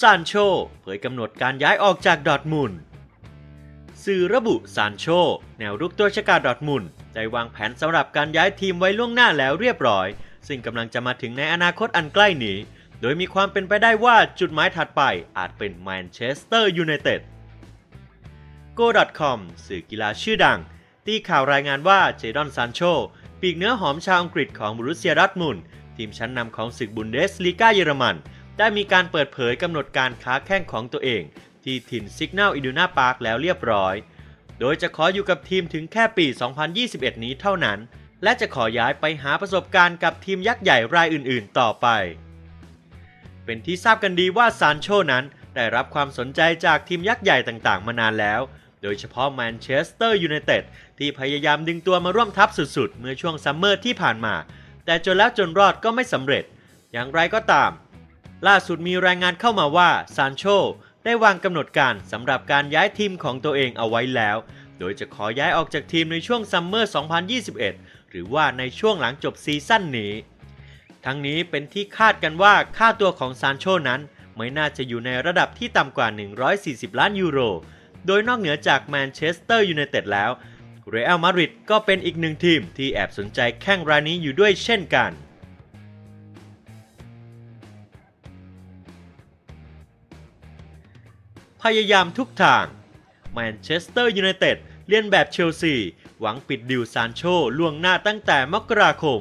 ซานโชเผยกำหนดการย้ายออกจากดอร์ทมุนสื่อระบุซานโช แนวรุกตัวชกาดอร์ทมุนได้วางแผนสำหรับการย้ายทีมไว้ล่วงหน้าแล้วเรียบร้อย ซึ่งกำลังจะมาถึงในอนาคตอันใกล้นี้ โดยมีความเป็นไปได้ว่าจุดหมายถัดไปอาจเป็นแมนเชสเตอร์ยูไนเต็ด Go.com สื่อกีฬาชื่อดัง ตีข่าวรายงานว่าเจดอนซานโช ปีกเนื้อหอมชาวอังกฤษของบรูเซียดอร์ทมุนทีมชั้นนำของศึกบุนเดสลีกาเยอรมัน ได้มีการเปิดเผยกำหนดการค้าแข้งของตัวเอง ที่ถิ่นซิก n นลอิดูนาพาร์คแล้วเรียบร้อย โดยจะขออยู่กับทีมถึงแค่ปี 2021 นี้เท่านั้น และจะขอย้ายไปหาประสบการณ์กับทีมยักษ์ใหญ่รายอื่นๆ ต่อไป เป็นที่ทราบกันดีว่าซานโชนั้นได้รับความสนใจจากทีมยักษ์ใหญ่ต่างๆ มานานแล้ว โดยเฉพาะแมนเชสเตอร์ยูไนเต็ดที่พยายามดึงตัวมาร่วมทัพสุดๆ เมื่อช่วงซัมเมอร์ที่ผ่านมา แต่จนแล้วจนรอดก็ไม่สำเร็จ อย่างไรก็ตาม ล่าสุดมีรายงานเข้ามาว่าซานโชได้วางกำหนดการสำหรับการย้ายทีมของตัวเองเอาไว้แล้ว โดยจะขอย้ายออกจากทีมในช่วงซัมเมอร์ 2021 หรือว่าในช่วงหลังจบซีซั่นนี้ ทั้งนี้เป็นที่คาดกันว่าค่าตัวของซานโชนั้นไม่น่าจะอยู่ในระดับที่ต่ำกว่า 140 ล้านยูโร โดยนอกเหนือจากแมนเชสเตอร์ยูไนเต็ดแล้ว เรอัลมาดริดก็เป็นอีกหนึ่งทีมที่แอบสนใจแข้งรายนี้อยู่ด้วยเช่นกัน พยายามทุกทาง แมนเชสเตอร์ยูไนเต็ดเลียนแบบเชลซี หวังปิดดิวซานโชล่วงหน้าตั้งแต่มกราคม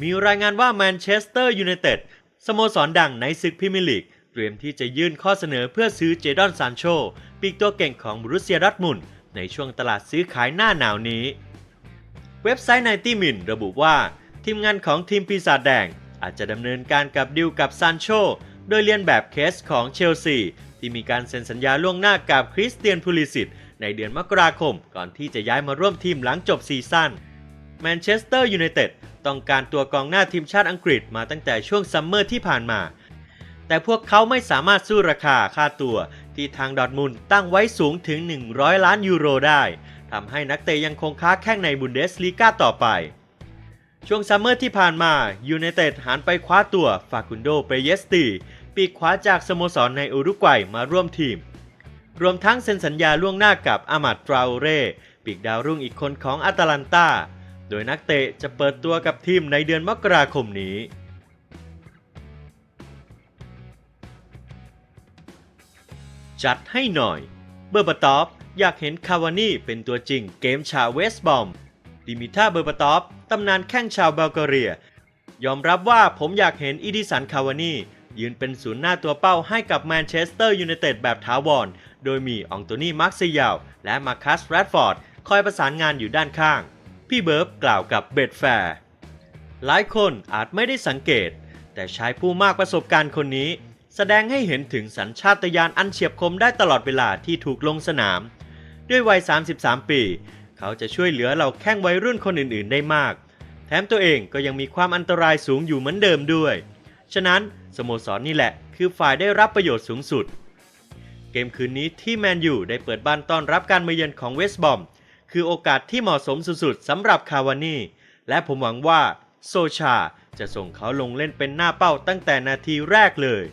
มีรายงานว่าแมนเชสเตอร์ยูไนเต็ดสโมสรดังในศึกพรีเมียร์ลีกเตรียมที่จะยื่นข้อเสนอเพื่อซื้อเจดอนซานโชปีกตัวเก่งของบรูเซียดอร์ทมุนในช่วงตลาดซื้อขายหน้าหนาวนี้ เว็บไซต์ไนตี้มินระบุว่า ทีมงานของทีมปีศาจแดง อาจจะดำเนินการกับดิวกับซานโชโดยเลียนแบบเคสของเชลซี ที่มีการเซ็นสัญญาล่วงหน้ากับคริสเตียนพูลิสิตในเดือนมกราคม ก่อนที่จะย้ายมาร่วมทีมหลังจบซีซั่นแมนเชสเตอร์ยูไนเต็ดต้องการตัวกองหน้าทีมชาติอังกฤษมาตั้งแต่ช่วงซัมเมอร์ที่ผ่านมา แต่พวกเขาไม่สามารถสู้ราคาค่าตัว ที่ทางดอทมุนตั้งไว้สูงถึง 100 ล้านยูโรได้ทำให้นักเตะยังคงค้าแข้งในบุนเดสลีกาต่อไป ช่วงซัมเมอร์ที่ผ่านมายูไนเต็ดหันไปคว้าตัวฟาคุนโดเปเยสตี ปีกขวาจากสโมสรในอุรุกวัยมาร่วมทีม รวมทั้งเซ็นสัญญาล่วงหน้ากับอามัดตราโอเร่ปีกดาวรุ่งอีกคนของอาตาลันตาโดยนักเตะจะเปิดตัวกับทีมในเดือนมกราคมนี้จัดให้หน่อย เบอร์บตอฟอยากเห็นคาวานี่เป็นตัวจริงเกมชาวเวสบอม ดิมิท่าเบอร์บตอฟตำนานแข้งชาวบัลแกเรีย ยอมรับว่าผมอยากเห็นอีดิสันคาวานี่ ยืนเป็นศูนย์หน้าตัวเป้าให้กับแมนเชสเตอร์ยูไนเต็ดแบบถาวร โดยมีอองโตนี่มาร์คซิยาวและมาคัสแรดฟอร์ดคอยประสานงานอยู่ด้านข้าง พี่เบิร์บกล่าวกับเบดแฟร์หลายคนอาจไม่ได้สังเกต แต่ชายผู้มากประสบการณ์คนนี้ แสดงให้เห็นถึงสัญชาตญาณอันเฉียบคมได้ตลอดเวลาที่ถูกลงสนาม ด้วยวัย 33 ปี เขาจะช่วยเหลือเราแข้งวัยรุ่นคนอื่นๆ ได้มาก แถมตัวเองก็ยังมีความอันตรายสูงอยู่เหมือนเดิมด้วย ฉะนั้นสโมสรนี่แหละคือฝ่ายได้รับประโยชน์สูงสุด เกมคืนนี้ที่แมนยูได้เปิดบ้านต้อนรับการมาเยือนของเวสต์บอมคือโอกาสที่เหมาะสมสุดๆสำหรับคาวานี่ และผมหวังว่าโซชาจะส่งเขาลงเล่นเป็นหน้าเป้าตั้งแต่นาทีแรกเลย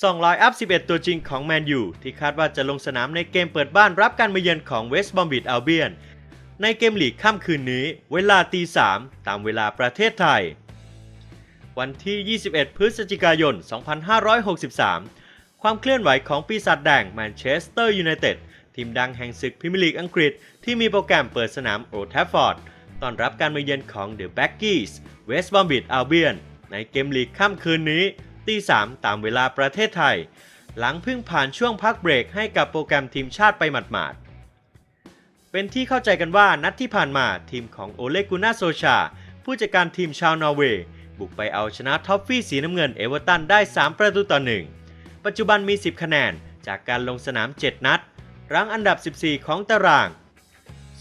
ส่องลน์อัพ11 ตัวจริงของแมนยูที่คาดว่าจะลงสนามในเกมเปิดบ้านรับการมาเยือนของเวสต์บอมบิดอัลเบียน ในเกมลีกค่ำคืนนี้ เวลาตี3ตามเวลาประเทศไทย วันที่ 21 พฤศจิกายน 2563 ความเคลื่อนไหวของปีศาจแดงแมนเชสเตอร์ยูไนเต็ดทีมดังแห่งศึกพรีเมียร์ลีกอังกฤษ ที่มีโปรแกรมเปิดสนามโอลด์แทฟฟอร์ดต้อนรับการมาเยือนของเดอะแบ็กกี้สเวสต์บอมบิดอัลเบียนในเกมลีกค่ำคืนนี้ตี3ตามเวลาประเทศไทย หลังเพิ่งผ่านช่วงพักเบรกให้กับโปรแกรมทีมชาติไปหมาดๆ เป็นที่เข้าใจกันว่านัดที่ผ่านมาทีมของโอเลกุน่าโซชา ผู้จัดการทีมชาวนอร์เวย์บุกไปเอาชนะท็อฟฟี่สีน้ำเงินเอเวอร์ตันได้ 3 ประตูต่อ 1 ปัจจุบันมี 10 คะแนนจากการลงสนาม 7 นัด รั้งอันดับ 14 ของตาราง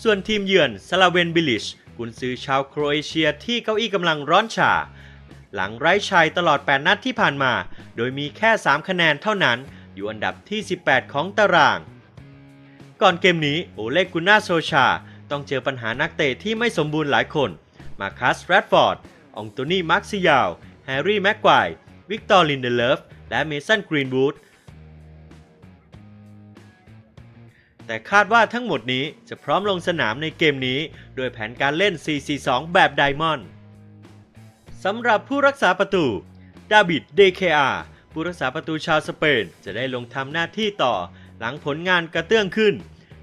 ส่วนทีมเยือนสลาเวนบิลิช กุนซือชาวโครเอเชียที่เก้าอี้กำลังร้อนฉาหลังไร้ชัยตลอด 8 นัดที่ผ่านมา โดยมีแค่ 3 คะแนนเท่านั้น อยู่อันดับที่ 18 ของตาราง ก่อนเกมนี้โอเลกุน่าโซชา ต้องเจอปัญหานักเตะที่ไม่สมบูรณ์หลายคน มาคัสแรดฟอร์ด องโตนี่มาร์คซิยาว แฮร์รี่แม็กควายวิกตอร์ลินเดเลฟ และเมสันกรีนวูด แต่คาดว่าทั้งหมดนี้จะพร้อมลงสนามในเกมนี้ โดยแผนการเล่น 4-4-2 แบบไดมอนด์สำหรับผู้รักษาประตู ดาบิด เดเคอาผู้รักษาประตูชาวสเปน จะได้ลงทำหน้าที่ต่อ หลังผลงานกระเตื้องขึ้น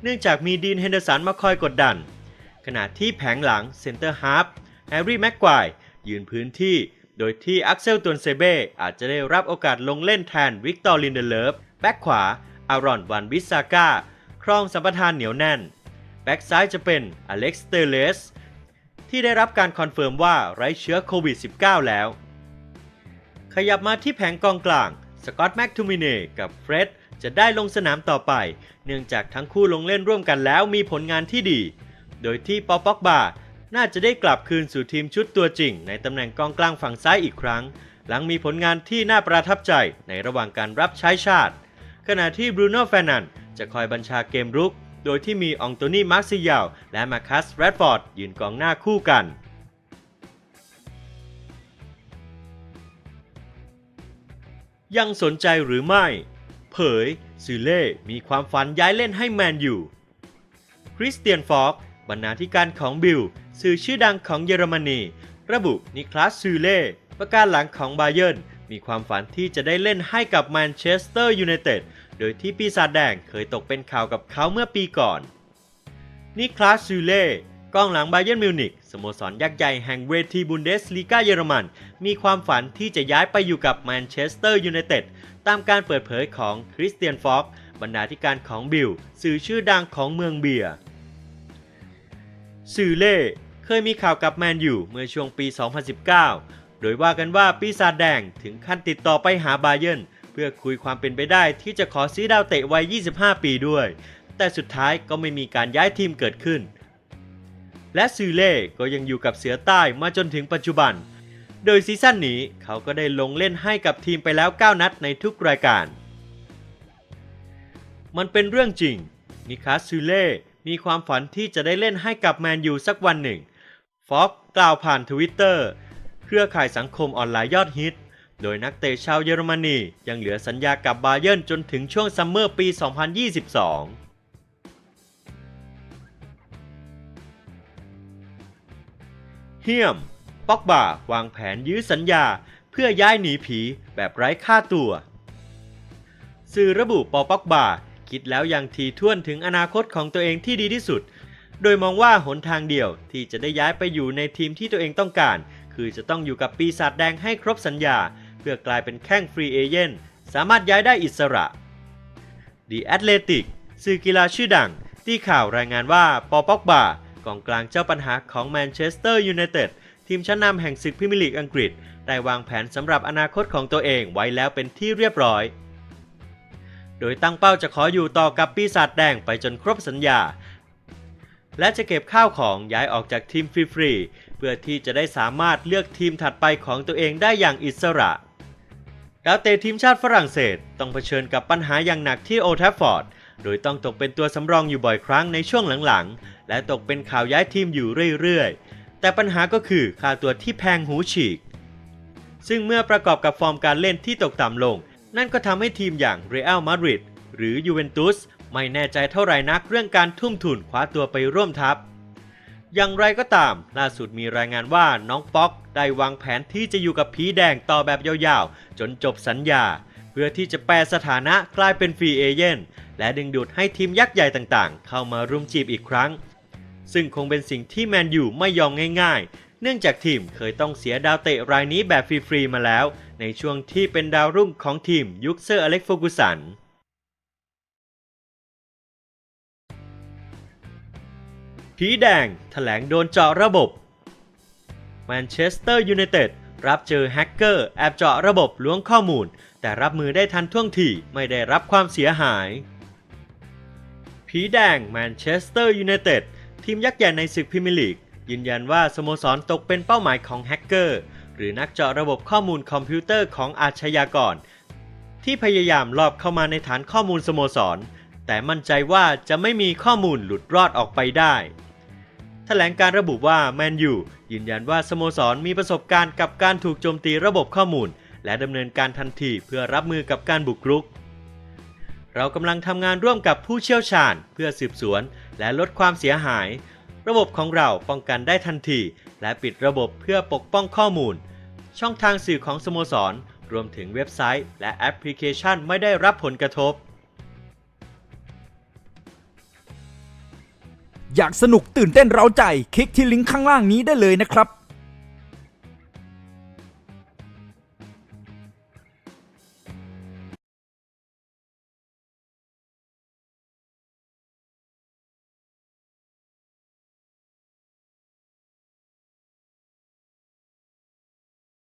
เนื่องจากมีดีนเฮนเดอร์สันมาคอยกดดัน ขณะที่แผงหลังเซนเตอร์ฮาร์ฟแฮร์รี่แม็กควายยืนพื้นที่ โดยที่อักเซลตวนเซเบ้อาจจะได้รับโอกาสลงเล่นแทนวิกตอร์ลินเดเลฟแบ็กขวาอารอนวันวิสาก้าครองสัมปทานเหนียวแน่น แบ็กซ้ายจะเป็นอเล็กซ์เตเลสที่ได้รับการคอนเฟิร์มว่าไร้เชื้อโควิด -19 แล้ว ขยับมาที่แผงกองกลางสกอตแม็กทูมิเน่กับเฟร็ด จะได้ลงสนามต่อไป เนื่องจากทั้งคู่ลงเล่นร่วมกันแล้วมีผลงานที่ดี โดยที่ปอปอกบาน่าจะได้กลับคืนสู่ทีมชุดตัวจริง ในตำแหน่งกองกลางฝั่งซ้ายอีกครั้ง หลังมีผลงานที่น่าประทับใจในระหว่างการรับใช้ชาติ ขณะที่บรูโน่แฟร์นันจะคอยบัญชาเกมรุก โดยที่มีองโตนีมาร์ซิยาวและมาคัสแรดฟอร์ดยืนกองหน้าคู่กันยังสนใจหรือไม่ เผยซูเล่มีความฝันย้ายเล่นให้แมนยูคริสเตียนฟอกบรรณาธิการของบิลสื่อชื่อดังของเยอรมนี ระบุนิคลัสซูเล่ประการหลังของบาเยิร์นมีความฝันที่จะได้เล่นให้กับแมนเชสเตอร์ยูไนเต็ดโดยที่ปีศาจแดงเคยตกเป็นข่าวกับเขาเมื่อปีก่อน นิคลัสซูเล่กองหลังบาเยิร์นมิวนิกสโมสรยักษ์ใหญ่แห่งเวทีบุนเดสลีกาเยอรมัน มีความฝันที่จะย้ายไปอยู่กับแมนเชสเตอร์ยูไนเต็ด ตามการเปิดเผยของคริสเตียนฟอกบรรณาธิการของบิลสื่อชื่อดังของเมืองเบียร์สื่อเล่เคยมีข่าวกับแมนยูเมื่อช่วงปี 2019 โดยว่ากันว่าปีศาจแดงถึงขั้นติดต่อไปหาบาเยนเพื่อคุยความเป็นไปได้ที่จะขอซื้อดาวเตะวัย 25 ปีด้วย แต่สุดท้ายก็ไม่มีการย้ายทีมเกิดขึ้น และซือเล่ก็ยังอยู่กับเสือใต้มาจนถึงปัจจุบัน โดยซีซั่นนี้เขาก็ได้ลงเล่นให้กับทีมไปแล้ว 9 นัดในทุกรายการ มันเป็นเรื่องจริง นิคาซูเล่มีความฝันที่จะได้เล่นให้กับแมนยูสักวันหนึ่ง ฟอกกล่าวผ่านทวิตเตอร์เครือข่ายสังคมออนไลน์ยอดฮิต โดยนักเตะชาวเยอรมนียังเหลือสัญญากับบาเยิร์นจนถึงช่วงซัมเมอร์ปี 2022เฮียม ป็อกบาวางแผนยื้อสัญญา เพื่อย้ายหนีผีแบบไร้ค่าตัว สื่อระบุปอป็อกบาคิดแล้วยังทีท่วนถึงอนาคตของตัวเองที่ดีที่สุด โดยมองว่าหนทางเดียวที่จะได้ย้ายไปอยู่ในทีมที่ตัวเองต้องการ คือจะต้องอยู่กับปีศาจแดงให้ครบสัญญา เพื่อกลายเป็นแข้งฟรีเอเจนต์สามารถย้ายได้อิสระ The Athletic สื่อกีฬาชื่อดัง ที่ข่าวรายงานว่าปอป็อกบากองกลางเจ้าปัญหาของแมนเชสเตอร์ยูไนเต็ด ทีมชั้นนำแห่งศึกพรีเมียร์ลีกอังกฤษ ได้วางแผนสำหรับอนาคตของตัวเองไว้แล้วเป็นที่เรียบร้อย โดยตั้งเป้าจะขออยู่ต่อกับปีศาจแดงไปจนครบสัญญา และจะเก็บข้าวของย้ายออกจากทีมฟรีๆเพื่อที่จะได้สามารถเลือกทีมถัดไปของตัวเองได้อย่างอิสระดาวเตะทีมชาติฝรั่งเศสต้องเผชิญกับปัญหาอย่างหนักที่โอทัฟฟอร์ด โดยต้องตกเป็นตัวสำรองอยู่บ่อยครั้งในช่วงหลังๆ และตกเป็นข่าวย้ายทีมอยู่เรื่อยๆ แต่ปัญหาก็คือค่าตัวที่แพงหูฉีก ซึ่งเมื่อประกอบกับฟอร์มการเล่นที่ตกต่ำลง นั่นก็ทำให้ทีมอย่างเรอัลมาดริดหรือยูเวนตุสไม่แน่ใจเท่าไหร่นักเรื่องการทุ่มทุนคว้าตัวไปร่วมทัพ อย่างไรก็ตาม ล่าสุดมีรายงานว่าน้องป๊อกได้วางแผนที่จะอยู่กับผีแดงต่อแบบยาวๆ จนจบสัญญา เพื่อที่จะแปลสถานะกลายเป็นฟรีเอเจนต์และดึงดูดให้ทีมยักษ์ใหญ่ต่างๆ เข้ามารุมจีบอีกครั้ง ซึ่งคงเป็นสิ่งที่แมนยูไม่ยอมง่าย ๆ เนื่องจากทีมเคยต้องเสียดาวเตะรายนี้แบบฟรีๆมาแล้ว ในช่วงที่เป็นดาวรุ่งของทีมยุคเซอร์อเล็กโฟกุสันผีแดงแถลงโดนเจาะระบบแมนเชสเตอร์ยูไนเต็ดรับเจอแฮกเกอร์แอบเจาะระบบล้วงข้อมูล แต่รับมือได้ทันท่วงทีไม่ได้รับความเสียหาย ผีแดงแมนเชสเตอร์ยูไนเต็ด ทีมยักษ์ใหญ่ในศึกพรีเมียร์ลีกยืนยันว่าสโมสรตกเป็นเป้าหมายของแฮกเกอร์ หรือนักเจาะระบบข้อมูลคอมพิวเตอร์ของอาชญากร ที่พยายามลอบเข้ามาในฐานข้อมูลสโมสร แต่มั่นใจว่าจะไม่มีข้อมูลหลุดรอดออกไปได้แถถลงการระบุว่าแมนยูยืนยันว่าสโมสรมีประสบการณ์กับการถูกโจมตีระบบข้อมูล และดำเนินการทันทีเพื่อรับมือกับการบุกรุก เรากำลังทำงานร่วมกับผู้เชี่ยวชาญ เพื่อสืบสวน และลดความเสียหาย ระบบของเราป้องกันได้ทันที และปิดระบบเพื่อปกป้องข้อมูล ช่องทางสื่อของสโมสร รวมถึงเว็บไซต์ และแอปพลิเคชันไม่ได้รับผลกระทบ อยากสนุกตื่นเต้นเร้าใจ คลิกที่ลิงก์ข้างล่างนี้ได้เลยนะครับ